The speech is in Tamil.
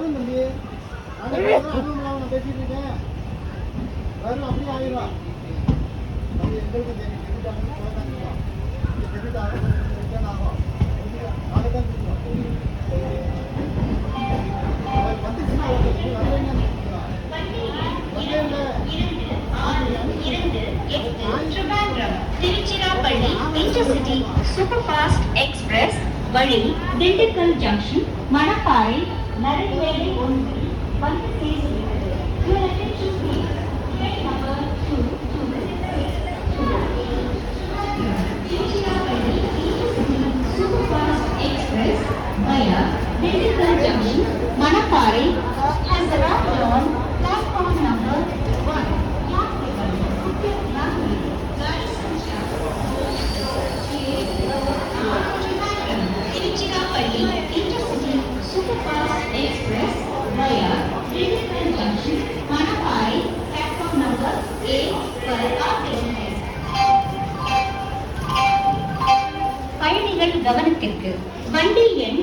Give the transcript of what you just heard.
வரும் தம்பி. பேசிட்டு இருக்கேன். வரும் அப்படியே ஆயிரும். எங்களுக்கு திருச்சிராப்பள்ளி இன்டர்சிட்டி சூப்பர்ஃபாஸ்ட் எக்ஸ்பிரஸ் வழி திண்டுக்கல் ஜங்ஷன் மணப்பாறை நடைவேலை ஒன்று வந்து சேர்கிறது Your attention please. Train number two to Tiruchirappalli intercity super fast express via Dindigul junction Manapparai உங்கள் கவனத்திற்கு வண்டி எண்